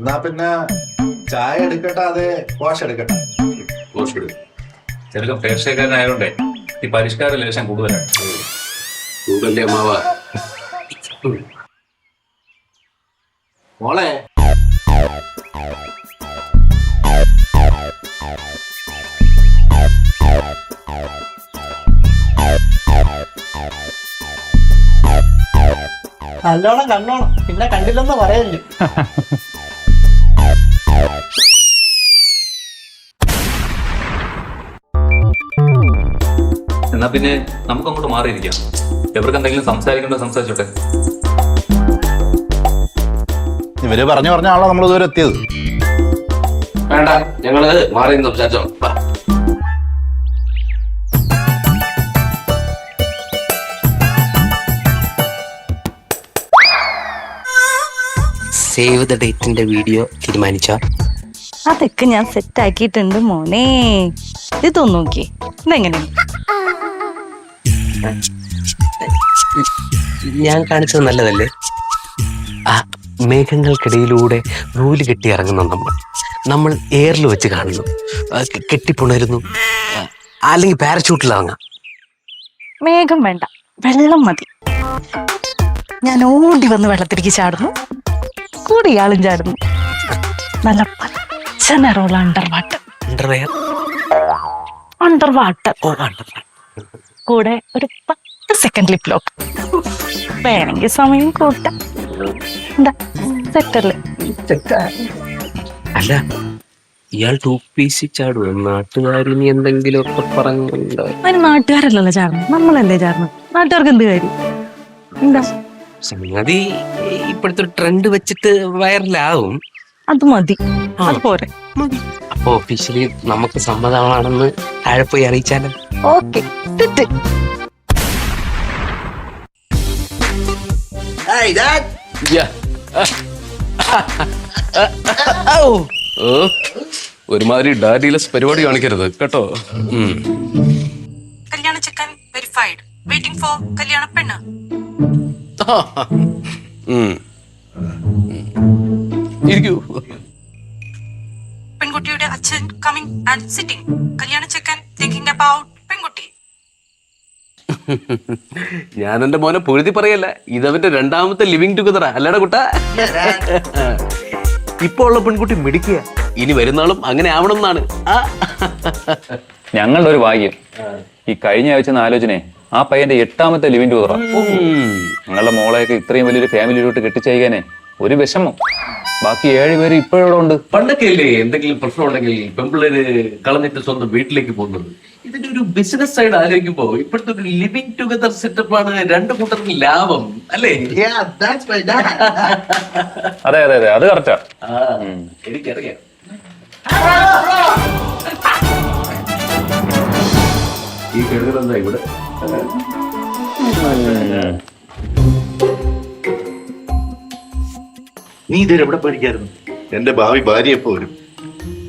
എന്നാ പിന്നെ ചായ എടുക്കട്ടെ അതെ വാഷ് എടുക്കട്ടെ. കോഴ്സ് ചെറുക്കം പ്രേക്ഷകനായതുകൊണ്ടേ ഈ പരിഷ്കാര ലേശം കൂടുതലാണ്. കൂടുതലേ അമ്മാവ? മോളെ. നല്ലോണം കണ്ണോണം പിന്നെ കണ്ടില്ലെന്ന് പറയല്ലേ എന്നാ പിന്നെ നമുക്ക് അങ്ങോട്ട് മാറിയിരിക്കാം. ഇവർക്ക് എന്തെങ്കിലും സംസാരിക്കണ്ടോ? സംസാരിച്ചോട്ടെ. ഇവർ പറഞ്ഞു പറഞ്ഞ ആളാ നമ്മൾ ഇതുവരെ എത്തിയത്. വേണ്ട ഞങ്ങൾ മാറി നിന്ന് സംസാരിച്ചോ വാ. സേവ് ദ ഡേറ്റിന്റെ വീഡിയോ തീരുമാനിച്ച? അതൊക്കെ ഞാൻ സെറ്റ് ആക്കിയിട്ടുണ്ട് മോനെ. ഇത് നോക്കി ഇതെങ്ങനെ ഞാൻ കാണിച്ചത് നല്ലതല്ലേ? ആ മേഘങ്ങൾക്കിടയിലൂടെ നൂൽ കെട്ടി ഇറങ്ങുന്ന നമ്മൾ. നമ്മൾ എയറിൽ വെച്ച് കാണുന്നു. കെട്ടിപ്പുണരുന്നു. അല്ലെങ്കിൽ പാരച്യൂട്ടിൽ ഇറങ്ങാം. മേഘം വേണ്ട. വെള്ളം മതി. ഞാൻ ഓടി വന്ന് വെള്ളത്തിലേക്ക് ചാടുന്നു. കൂടി ഇയാളും ചാടുന്നു. നല്ല പച്ച നിറമുള്ള under water underwear under water ഓ അണ്ടർവെയർ കൂടെ ഒരു പത്ത് സെക്കൻഡ് ലിപ് ലോക്ക് വേണമെങ്കിൽ സമയം കൂട്ടാം. എന്താ സെറ്റല്ലേ അല്ല ഇയാൾ ടൂ പീസ് ചാടും നാട്ടുകാരിനി എന്തെങ്കിലുമൊക്കെ പറഞ്ഞിട്ടുണ്ടോ? അതിന് നാട്ടുകാരല്ലല്ലോ ചാർന്ന്. നമ്മളല്ലേ ചാർന്ന്. നാട്ടുകാർക്ക് എന്ത് കാര്യം? എന്താ? സംഗതി ഇപ്പോഴത്തെ ട്രെൻഡ് വെച്ചിട്ട് വൈറലാവും അത് മതി. അത് പോരെ. അപ്പൊ ഒഫീഷ്യലി നമുക്ക് സമ്മതമാണെന്ന് താഴെ പോയി അറിയിച്ചാലോ? ഓക്കെ തെറ്റ്. ഓ ഒരുമാതിരി ഡാഡിലെസ് പരിപാടി കാണിക്കരുത് കേട്ടോ? കല്യാണ ചെക്കൻ വെരിഫൈഡ് വെയിറ്റിംഗ് ഫോർ കല്യാണ പെണ്ണ്. ഇരിക്കൂ. കമ്മിങ് ആൻഡ് സിറ്റിംഗ് കല്യാണ ചെക്കൻ തിങ്കിങ് അബൌട്ട് പെൺകുട്ടി. ഞാൻ എന്റെ മോനെ പൊഴുതി പറയല്ല. ഇതവന്റെ രണ്ടാമത്തെ ലിവിങ് ടുഗദറാ അല്ലട കുട്ട? ഇപ്പൊ ഉള്ള പെൺകുട്ടി മിടിക്കുക ഇനി വരുന്നാളും അങ്ങനെ ആവണം എന്നാണ് ഞങ്ങളുടെ ഒരു ഭാഗ്യം. ഈ കഴിഞ്ഞ ആഴ്ച ആലോചനയെ ആ പയ്യന്റെ എട്ടാമത്തെ ലിവിൻ ടൂറ ഞങ്ങളുടെ മോളെയൊക്കെ ഇത്രയും വലിയൊരു ഫാമിലിയിലോട്ട് കെട്ടിച്ചയക്കാനേ ഒരു വിഷമം. ബാക്കി ഏഴ് പേര് ഇപ്പോഴും ഉണ്ട്. പണ്ടൊക്കെ അല്ലേ എന്തെങ്കിലും പ്രശ്നം ഉണ്ടെങ്കിൽ പെമ്പിള്ളേര് കളഞ്ഞിട്ട് സ്വന്തം വീട്ടിലേക്ക് പോകുന്നത്? ഇതിന്റെ ഒരു ബിസിനസ് സൈഡ് ആലോചിക്കുമ്പോ ഇപ്പോഴത്തെ ഒരു ലിവിങ് ടുഗദർ സെറ്റപ്പ് ആണ് രണ്ടു കൂട്ടർക്കും ലാഭം അല്ലേ? അതെ അതെ അതെ അത് കറക്റ്റാ ആ, എനിക്കറിയാം. ഈ കെടുതലെന്താ ഇവിടെ? നീ ഇതുവരെ എവിടെ പഠിക്കായിരുന്നു എന്റെ ഭാവി ഭാര്യ എപ്പോ വരും.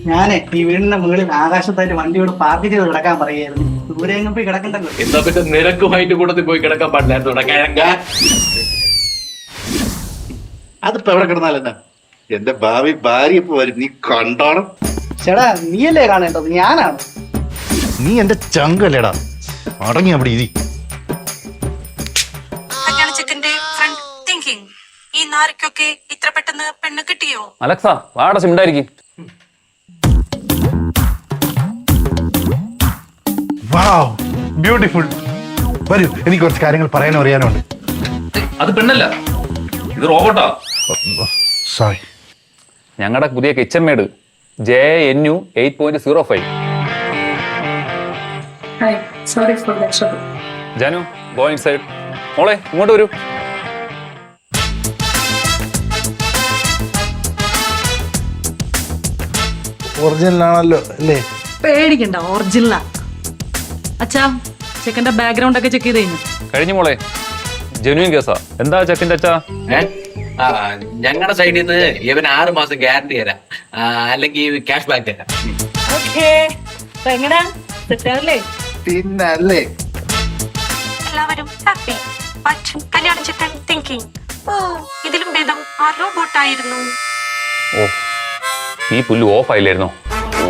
ഞാനേ ഈ വീടിന്റെ മുകളിൽ ആകാശത്തായിട്ട് വണ്ടിയോട് പാർക്ക് ചെയ്ത് കിടക്കാൻ പറയായിരുന്നു ദൂരെ എങ്ങും പോയി കിടക്കണ്ടല്ലോ. എന്നാ പിന്നെ നിരക്കുമായിട്ട് കൂടത്തിൽ പോയി കിടക്കാൻ പാടില്ലായിരുന്നു കിഴങ്ങ അതിപ്പോ എവിടെ കിടന്നാലെന്നാ എന്റെ ഭാവി ഭാര്യ എപ്പോ വരും. നീ കണ്ടോണം? ചേടാ നീയല്ലേ കാണേണ്ടത്? ഞാനാണ്? നീ എന്റെ ചങ്കല്ലേടാ അടങ്ങി അവിടെ ഇരി. ഈ നാരിക്കൊക്കെ ഇത്ര പെട്ടെന്ന് പെണ്ണ് കിട്ടിയോ? അലക്സ വാട സിമിണ്ടായിരിക്കും വാവ് ബ്യൂട്ടിഫുൾ. വരൂ എനിക്ക് കുറച്ച് കാര്യങ്ങൾ പറയാനും അറിയാനുണ്ട്. അത് പെണ്ണല്ല ഇത് റോബോട്ടാ. സോറി ഞങ്ങളുടെ പുതിയ kitchen maid J N U eight point zero five the trouble. Janu go inside മോളെ ഇങ്ങോട്ട് വരൂ. ഒറിജിനൽ ആണല്ലോ അല്ലേ? പേടിക്കണ്ട ഒറിജിനലാ അച്ഛാ ചെക്കന്റെ ബാക്ക്ഗ്രൗണ്ട് ഒക്കെ ചെക്ക് ചെയ്തു കഴിഞ്ഞു കഴിഞ്ഞു മോളെ. ജെനുവിൻ കേസാ. എന്താ ചെക്കിന്റെ അച്ഛാ? ഞങ്ങളുടെ സൈഡിൽ നിന്ന് ഇവൻ ആറ് മാസം ഗ്യാരണ്ടി തരാം. ആ, അല്ലെങ്കിൽ ക്യാഷ് ബാക്ക് തരാം. ഓക്കേ. എങ്ങടാ സെറ്റാണല്ലേ പിന്നല്ലേ? എല്ലാവരും ഹാപ്പി ബട്ട് കല്യാണ ചെക്കൻ തിങ്കിങ് ഓ ഇതിലും ഭേദം ആ റോബോട്ട് ആയിരുന്നു. ഓ ഈ പുല്ല് ഓഫ് ആയില്ലായിരുന്നോ ഓ